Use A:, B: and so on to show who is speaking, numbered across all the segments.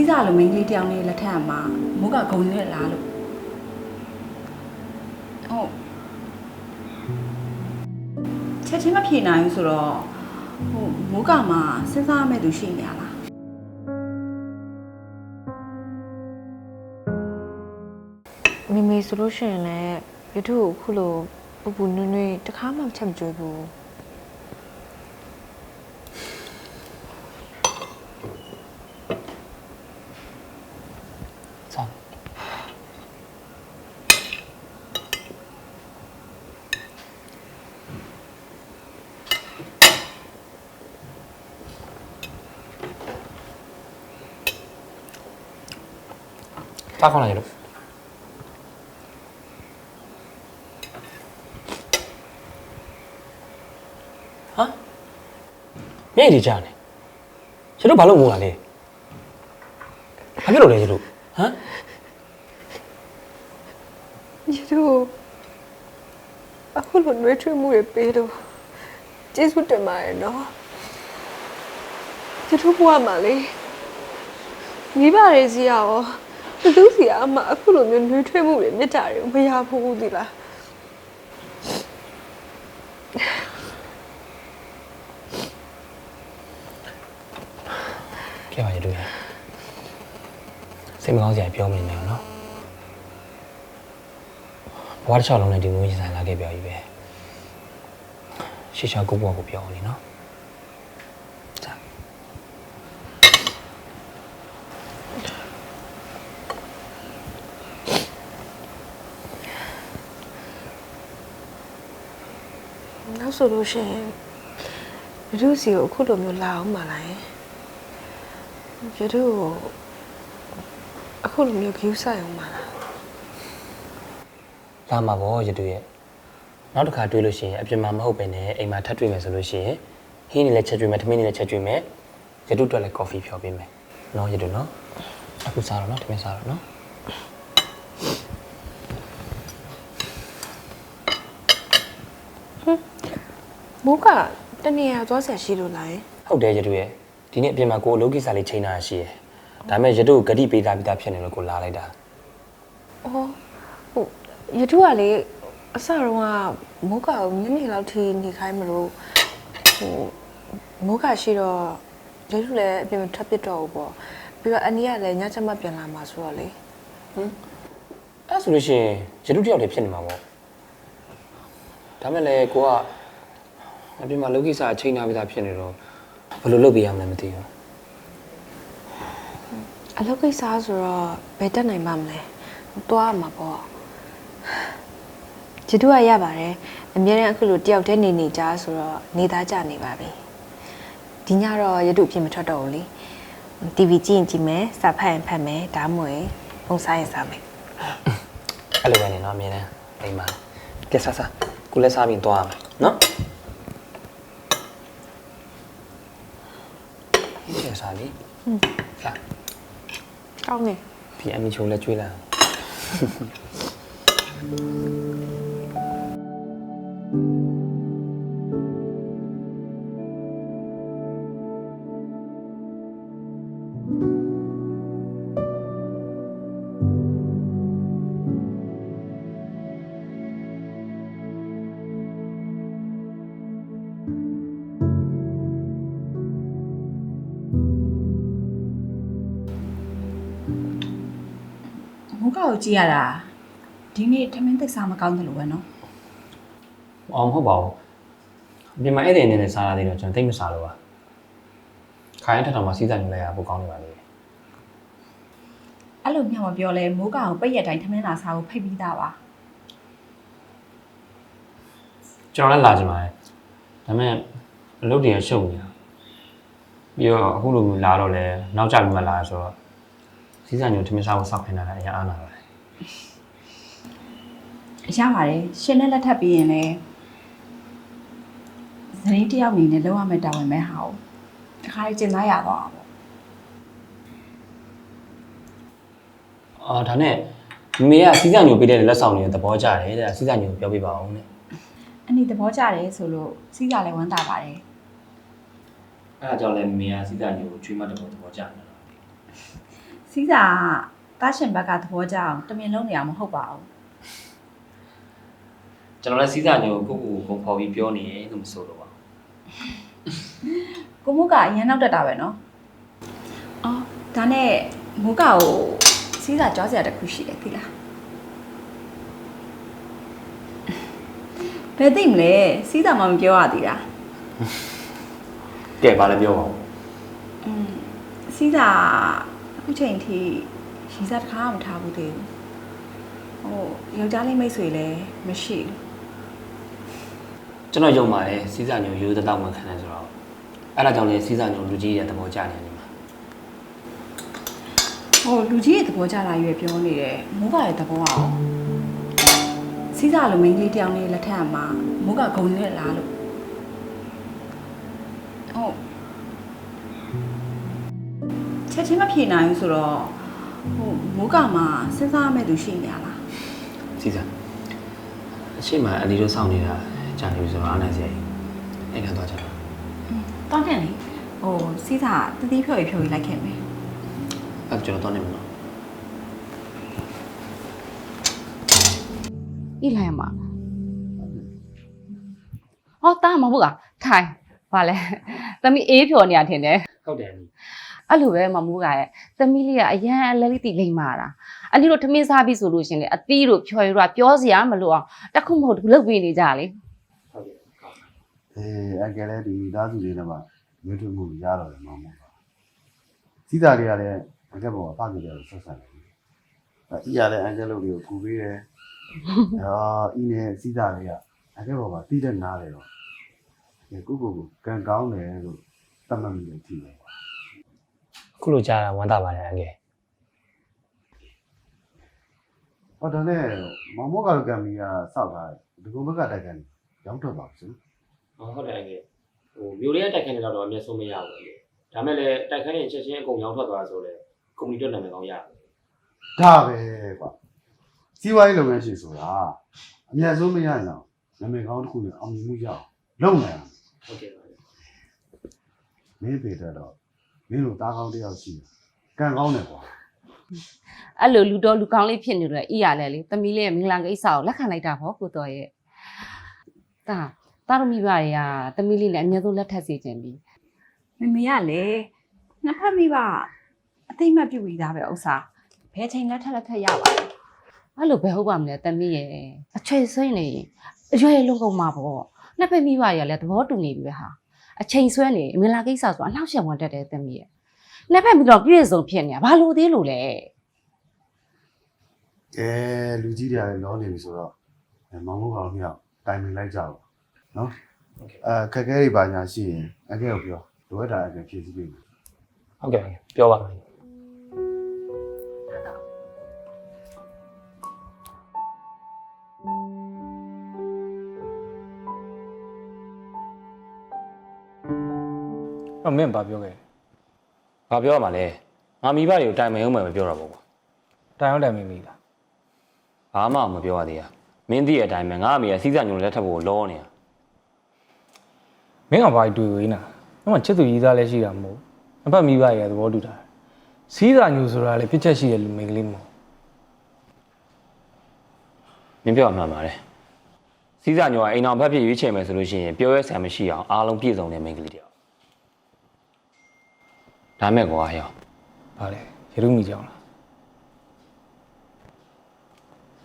A: စီးစားလိုမိန်းကလေးတယောက်နဲ့လက်ထပ်မှာမိုးကဂုံနဲ့လားလို့ဟုတ်ချက်ချင်းမဖြေနိုင်ဘူးဆိုတော့ဟိုမိုးကမှာစဉ်းစားရမယ့်သူရှိနေရလား
B: မိမိဆိုလို့ရှိရင်လည်းရထုကိုခုလိုပူပူနွေ့နွေ့တခါမှချက်မကြွေးဘူး
C: စား တားခေါင်းလိုက်ရလို့ဟာမြေကြီးကြတယ်ကျတို့ဘာလို့ငိုတာလဲဘာဖြစ်လို့လဲကျတို့ဟမ်
B: ရထုအခုလိုနွေးထွေးမှုတွေပေးတော့ကျေးဇူးတင်ပါတယ်နော်ရထုဘဝမှာလေမိဘတွေစီရော ဘယ်သူစီအမအခုလိုမျိုးနွေးထွေးမှုတွေမြတ်တာတွေမရဘူးဒီလား
C: ကဲပါကျတို့ရစိတ်မကောင်းစရာပြောမနေနဲ့နော်ဘဝတစ်ချောင်းလုံးနဲ့ဒီမျိုးရင်ဆိုင်လာခဲ့ပြောကြီးပဲရှေ့ချောက်ကိုဘဝကိုပြောအောင်လေနော်
B: နောက်ဆိုလို့ရှိရင်ဘဒုစီကိုအခုလိုမျိုးလာအောင်မလား။ဘဒုကိုအခုလိုမျိုး view ဆိုင်အောင်မလား
C: လာမှာပေါ့ရတူရဲ့နောက်တစ်ခါတွေ့လို့ရှိရင်အပြင်မှာမဟုတ်ပဲနဲ့အိမ်မှာထပ်တွေ့မယ်ဆိုလို့ရှိရင်ဟင်းနေလည်းချက်တွေ့မယ်ထမင်းနေလည်းချက်တွေ့မယ်ရတူအတွက်လည်းကော်ဖီဖြော်ပေးမယ်နော်ရတူနော်အခုစားတော့နော်ထမင်းစားတော့နော်။
B: မိုးကတနေရာသွားဆရာရှိလို့လား။
C: ဟုတ်တယ်ရတူရဲ့ဒီနေ့အပြင်မှာကိုယ်အလုပ်ကိစ္စလေးချိန်ထားရရှိရဲ့ဒါပေမဲ့ရတူကိုဂတိပေးသားပြီးသားဖြစ်နေလို့ကိုလာလိုက်တာ
B: အော်ဟိုရထုကလေအစတော့ကမိုးကကိုညနေလောက်ထိနေခိုင်းမလို့ဟိုမိုးကရှိတော့ရထုလည်းအပြင်မထွက်ပစ်တော့ဘူးပေါ့ပြီးတော့အနီးကလည်းညချက်မှပြန်လာမှာဆိုတော့လေ
C: အဲ့ဆိုလို့ရှိရင်ရတူတယောက်တည်းဖြစ်နေမှာပေါ့ဒါမဲ့လည်းကိုက အပြင်မှာအလုပ်ကိစ္စချိန်ထားပြီးသားဖြစ်နေတော့ဘယ်လိုလုပ်ပေးရမလဲမသိဘူး
B: အလုပ်ကိစ္စဆိုတော့ဘယ်တက်နိုင်ပါမလဲသွားရမှာပေါ့ကျေတူကရပါတယ်အများနဲ့အခုလိုတယောက်တည်းနေနေကြဆိုတော့နေသားကြနေပါပြီဒီညတော့ရတုအပြင်မထွက်တော့ဘူးလေ TV ကြည့်ရင်ကြည့်မယ်စာဖတ်ရင်ဖတ်မယ်ဒါမှမဟုတ်ပုံစားရင်စားမယ်
C: အဲ့လိုပဲနေနော်အမြင်နဲ့အိမ်မှာကဲဆာဆာကိုလည်းစားပြီးသွားရမယ်နော် ဒီချက်စားလीစား
B: ကောင်းတယ်
C: ဒီအမီချိုလည်းကျွေးလာ
A: ကကိုကြည့်ရတာဒီနေ့ထမင်းသက်စားမကောင်းတယ်လို့ပဲနော်
C: အော်မဟုတ်ပါဘူးအပြင်မှာအဲ့ဒီအနေနဲ့စားရသေးတော့ကျွန်တော်သိမစားလို့ပါခိုင်းထထောင်မှာစီးစားနေလိုက်ရပိုကောင်းနေပါလေ
A: အဲ့လိုမျှမပြောလဲမိုးကကိုပိတ်ရက်တိုင်းထမင်းလာစားဖို့ဖိတ်ပြီးသားပါ
C: ကျွန်တော်လည်းလာကြပါတယ်ဒါပေမဲ့အလုပ်တွေကရှုပ်နေတာပြီးတော့အခုလိုမျိုးလာတော့လဲနောက်ကျပြီးမှလာရဆိုတော့စီးစားညိုထမင်းစားဖို့စောက်ခိုင်းတာလည်းအရင်အားနာပါတယ်
A: ရပါတယ်ရှင်နဲ့လက်ထပ်ပြီးရင်လည်းဇနီးတစ်ယောက်အနေနဲ့လောက်ရမယ့်တာဝန်ပဲဟာကိုတခါလေးကျင်သားရသွားအောင်ပေါ့
C: အာဒါနဲ့မမေကစီးစားညိုပေးတဲ့လက်ဆောင်တွေသဘောကျတယ်တဲ့စီးစားညိုပြောပြပါအောင်တဲ့
A: အနည်းသဘောကျတယ်ဆိုလို့စီးကလည်းဝမ်းသာပါတယ်
C: အဲ့ဒါကြောင့်လည်းမမေကစီးစားညိုကိုချွေးမတဘောသဘောကျတယ်
A: စီးစာက တားရှင်ဘက်ကသဘောကျအောင်တမင်လုံးနေရမှာမဟုတ်ပါဘူး
C: ကျွန်တော်လည်းစီးစာညိုကိုကိုကိုပုံဖော်ပြီးပြောနေတယ်လို့မဆိုတော့ပါဘူး
A: ကိုမုကအရင်နောက်တက်တာပဲနော်အော်ဒါနဲ့မုကကိုစီးစာကြောစရာတစ်ခုရှိတယ်သိလားဘယ်သိမလဲစီးစာမှမပြောရသေးတာ
C: ကဲဘာလဲပြောပါဦး
A: อืมစီးစာအခုချိန်ထိ ရီစားတစ်ခါမှမထားဘူးသေးဘူးဟိုယောက်ျားလေးမိတ်ဆွေလည်းမရှိဘူး
C: ကျွန်တော်ယုံပါတယ်စီးစာညိုရိုးသားဝန်ခံတယ်ဆိုတော့အဲ့ဒါကြောင့်လေစီးစာညိုလူကြီးရဲ့သဘောကျနေတယ်မှာ
A: ဟိုလူကြီးရဲ့သဘောကျတာရွယ်ပြောနေတယ်မိုးကရဲ့သဘောအောင်စီးစာလိုမိန်းကလေးတယောက်နဲ့လက်ထပ်မှာမိုးကဂုံနဲ့လားလို့ဟုတ်ချက်ချင်းမဖြေနိုင်ဘူးဆိုတော့ ဟိုမိုးကမှာစဉ်းစားရမယ့်သူရှိနေရလား
C: စီးစာအရှိမအန်ဒီတို့စောင့်နေတာကြာနေပြီဆိုတော့အားနိုင်စရာကြီးအဲ့ခံသွားကြတော့
A: တောင်းခဲ့လေဟိုစီးစာတတိဖြော်ရဖြော်ရလိုက်ခဲ့မယ်
C: အဲ့ဒါကျွန်တော်တော့နေမှာနော်
D: อีไลมาဟောတာမဟုတ်လားထိုင်ဘာလဲသမီးအေးဖြော်နေရထင်တယ်
C: ဟုတ်တယ် အန်ဒီ
D: အဲ့လိုပဲမမိုးကရဲ့သမီးလေးကအရန်အလဲလေးတိလိမ့်မာတာအန်ဒီတို့ထမင်းစားပြီဆိုလို့ရှရင်လေအသီးတို့ဖြော်ရတော့ပြောစရာမလိုအောင်တစ်ခုမဟုတ်တစ်ခုလုပ်ပေးနေကြလေ
C: ဟုတ်တယ်ကောင်း
E: အေးအကယ်လည်းဒီမိသားစုလေးနဲ့မှရွေးထွေးမှုရတော့တယ်မဟုတ်ဘူး။စီးသားလေးကလည်းအကယ်ပေါ်မှာဖခင်တယ်ဆက်ဆံတယ်။အဲအီရလည်းအကယ်လို့ကိုကူပေးတယ်။အော်အီနဲ့စီးသားလေးကအကယ်ပေါ်မှာတီးတဲ့နားတယ်တော့ဒီကုကုကိုကန်ကောင်းတယ်လို့သတ်မှတ်မိတယ်ကြည့်တယ်
C: ခုလိုကြားတာဝမ်းသာပါတယ်အငယ်။
E: ဟောဒါနဲ့မောင်မောကတော့ကံမီကစောက်တာဒီကုဘက်ကတိုက်ကန်ရောင်းထွက်ပါဘူး
C: ဟုတ်တယ်အငယ်ဟိုမျိုးလေးတိုက်ခိုင်းနေတော့အမျက်ဆုံးမရဘူးလေဒါမဲ့လည်းတိုက်ခိုင်းရင်ချက်ချင်းအကုန်ရောင်းထွက်သွားဆိုတော့ကွန်မြူနတီနာမည်ကောင်းရတယ်။
E: ဒါပဲကွာ။စီးပွားရေးလုပ်ငန်းရှင်ဆိုတာအမြတ်ဆုံးမရရင်တော့နာမည်ကောင်းတစ်ခုနဲ့အောင်မြင်မှုရအောင်လုပ်နိုင်အောင်
C: ဟုတ်ကဲ့ပါ
E: မင်းပေတဲ့တော့ မင်းတို့သားကောင်းတစ်ယောက်ရှိတယ်ကံကောင်းတယ်ကွာ
D: အဲ့လိုလူတော်လူကောင်းလေးဖြစ်နေတော့အီရလဲလေသမီးလေးရဲ့မင်္ဂလာကိစ္စကိုလက်ခံလိုက်တာပေါ့ကိုတော်ရဲ့တာတာတို့မိဘတွေကသမီးလေးနဲ့အများဆုံးလက်ထပ်စေခြင်းပြီး
A: မမေကလည်းနှစ်ဖက်မိဘအသိမှတ်ပြုပြီးသားပဲဥစ္စာဘယ်ချိန်လက်ထက်လက်ထက်ရပါလဲ
D: အဲ့လိုပဲဟုတ်ပါမလဲတမီးရဲ့အချွေဆွေးနေရင်အရွယ်လုံးကုန်မှာပေါ့နှစ်ဖက်မိဘတွေကလည်းသဘောတူနေပြီပဲဟာ အချိန်ဆွဲနေမင်္ဂလာကိစ္စဆိုအနှောက်အယှက်ဝင်တတ်တယ်တမီးရဲ့နှစ်ဖက်ပြီးတော့ပြည့်စုံဖြစ်နေတာဘာလို့သေးလို့လဲ
E: ကဲလူကြီးတွေကလည်းလောနေပြီဆိုတော့အဲမောင်မိုးကောင်မြောက်တိုင်ပင်လိုက်ကြပါနော်
C: ဟုတ်ကဲ့
E: အဲခက်ခဲတွေပါညာရှိရင်အကဲကိုပြောလိုအပ်တာအကဲဖြည့်ဆည်းပေးမယ်
C: ဟုတ်ကဲ့ပြောပါမယ်
F: တော့မင်းဘာပြောခဲ့လဲ။
C: ဘာပြောရမှာလဲ။ငါမိဘတွေကိုတိုင်မင်အောင်မယ်မပြောတော့ဘူးကွာ
F: တိုင်အောင်တိုင်မင်းမိလား။
C: ဘာမှမပြောရသေးရ။မင်းသိရဲ့အတိုင်းပဲငါအမေကစီးစာညုံလက်ထပ်ဖို့လောနေတာ
F: မင်းကဘာတွေ့ဝေးနာမင်းကချစ်သူရေးသားလဲရှိတာမဟုတ်အဖက်မိဘရဲ့သဘောတူတာစီးစာညူဆိုတာလေပြစ်ချက်ရှိတဲ့လူမိန်းကလေးမဟုတ်။
C: မင်းပြောမှန်ပါတယ်။စီးစာညုံကအိမ်အောင်ဘက်ဖြစ်ရွေးချယ်မယ်ဆိုလို့ရှိရင်ပြောရဲဆံမရှိအောင်အားလုံးပြည့်စုံတဲ့မိန်းကလေးတယောက်။ ဒါမဲ့ကွာဟဲ့
F: ဘာလဲရတုမိကြောင်လား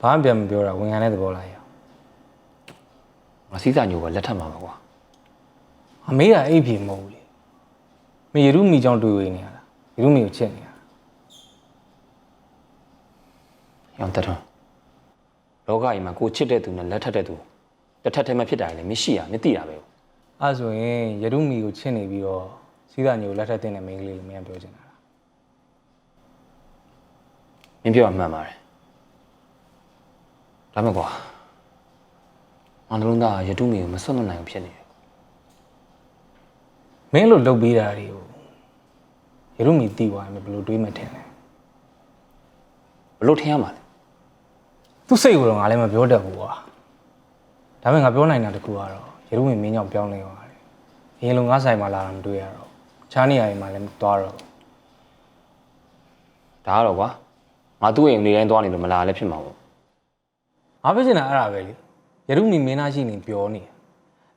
F: ဘာမှပြန်မပြောတာဝန်ခံတဲ့သဘောလားရ။
C: ငါစီးစာညုံကလက်ထပ်မှာပါကွာ
F: အမေကအိပ်ဖြေမဟုတ်ဘူးလေမင်းရတုမိကြောင်တွေ့ဝေးနေရတာရတုမိကိုချစ်နေရတာ။
C: ရောင်တထွန်းလောကကြီးမှာကိုချစ်တဲ့သူနဲ့လက်ထပ်တဲ့သူတစ်ထပ်တည်းမှဖြစ်တာလေမင်းရှိရမင်းသိတာပဲကွာ
F: အဲဆိုရင်ရတုမိကိုချစ်နေပြီးတော့ စီးစာညူလက်ထပ်တဲ့မိန်းကလေးလို့မင်းကပြောချင်တာလား။
C: မင်းပြောမှန်ပါတယ်။ဒါမဲ့ကွာငါနှလုံးသားကရတုမီကိုမဆွတ်လွတ်နိုင်ဘူးဖြစ်နေတယ်
F: မင်းလို့လုပ်ပေးတာတွေကိုရတုမိတီးသွားရင်ဘယ်လိုတွေးမှထင်လဲ
C: ဘလို့ထင်ရမှာလဲ
F: သူ့စိတ်ကိုတော့ငါလည်းမပြောတတ်ဘူးကွာဒါပေမဲ့ငါပြောနိုင်တာတခုကတော့ရေရုံးမင်းမင်းကြောင့်ပြောင်းလဲသွားတယ်အရင်လိုငါဆိုင်မှာလာတာမတွေ့ရတော့ ချားနေရာတွေမှာလည်းမသွားတော့ဘူး
C: ဒါ
G: ဒါကတော့ကွာငါသူ့အိမ်နေတိုင်းသွားနေလို့မလာလည်းဖြစ်မှာပေါ့
F: ငါပြောချင်တာအဲ့ဒါပဲလေယရုမီမင်းသားရှိနေပြောနေတယ်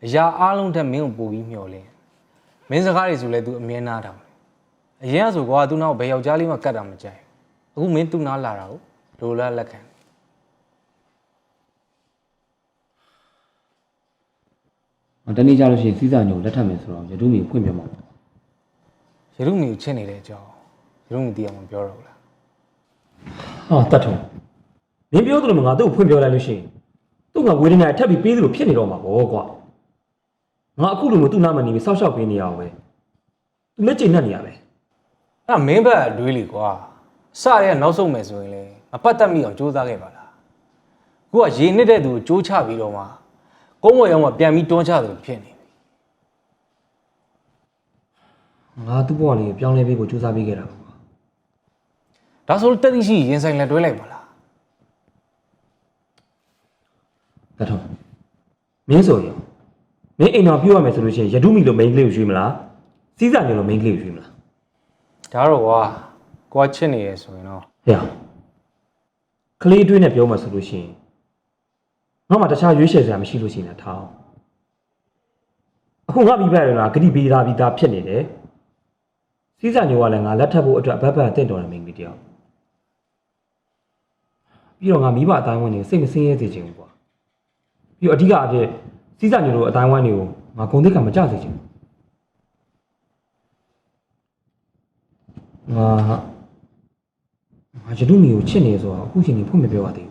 F: အရာအားလုံးထက်မင်းကိုပို့ပြီးမျှော်လင်းမင်းစကားတွေဆိုလဲ तू အမြဲနားတာမယ်အရင်ကဆိုကွာ तू နောက်ဘယ်ယောက်ျားလေးမှကတ်တာမကြိုက်ဘူးအခုမင်း तू နားလာတာကိုလိုလားလက်ခံ
G: တနေ့ကြလို့ရှိရင်စီးစာညိုလက်ထပ်မယ်ဆိုတော့ရတုမီကိုဖွင့်ပြမှာပေါ့
F: ယရုမီကိုချစ်နေတဲ့အကြောင်းယရုမီတရားမပြောတော့ဘူးလား
C: ဟာတတ်ထုံမင်းပြောသလိုမငါတို့ကိုဖွင့်ပြောလိုက်လို့ရှိရင်သူ့ကဝေဒနာထပ်ပြီးပေးသလိုဖြစ်နေတော့မှာပေါ့ကွာငါအခုလိုမျိုးသူ့နားမနေပြီးစောက်ရှောက်ပေးနေရအောင်ပဲသူလက်ကျိတ်နဲ့နေရပဲ
F: အဲ့ဒါမင်းဘက်အတွေးလေကွာစရဲကနောက်ဆုံးမယ်ဆိုရင်လေမပတ်သက်မိအောင်ကြိုးစားခဲ့ပါလားအခုကရေနစ်တဲ့သူကိုကြိုးချပြီးတော့မှကုန်းဝယ်ရောက်မှပြန်ပြီးတွန်းချတယ်လို့ဖြစ်နေပြီ
C: ငါသူ့ဘဝလေးကိုပြောင်းလဲပေးဖို့ကြိုးစားပေးခဲ့တာပါကွာ
F: ဒါဆိုတက်သိရှိရင်ဆိုင်လက်တွဲလိုက်ပါလား
C: တတ်ထုံမင်းဆိုရင်မင်းအိမ်တော်ပြုတ်ရမယ်ဆိုလို့ရှိရင်ယဒုမီလိုမိန်းကလေးကိုရွေးမလားစီးစာမျိုးလိုမိန်းကလေးကိုရွေးမလား
F: ဒါတော့ကွာကွာချစ်နေရဆိုရင်တော့
C: ဟဲ့ကလေးတွေးနဲ့ပြောမှဆိုလို့ရှိရင်ငါမှတခြားရွေးချယ်စရာမရှိလို့ရှိရင်လည်းထားအောင်အခုငါမိဘတွေကဂတိပေးသားပြီးသားဖြစ်နေတယ် စီးစာညိုကလည်းငါလက်ထပ်ဖို့အတွက်ဘက်ဘက်အသင့်တော်တဲ့မိန်းကလေးတယောက်ပြီးတော့ငါမိဘအတိုင်းဝိုင်းနေစိတ်မစင်းရဲစေချင်ဘူးကွာပြီးတော့အဓိကအဖြစ်စီးစာညိုလိုအတိုင်းဝိုင်းတွေကိုငါဂုံတိတ်ကမကြစေချင်ဘူးငါငါရတုမီကိုချစ်နေဆိုတော့အခုချိန်ကြီးဖွင့်မပြောရသေးဘူး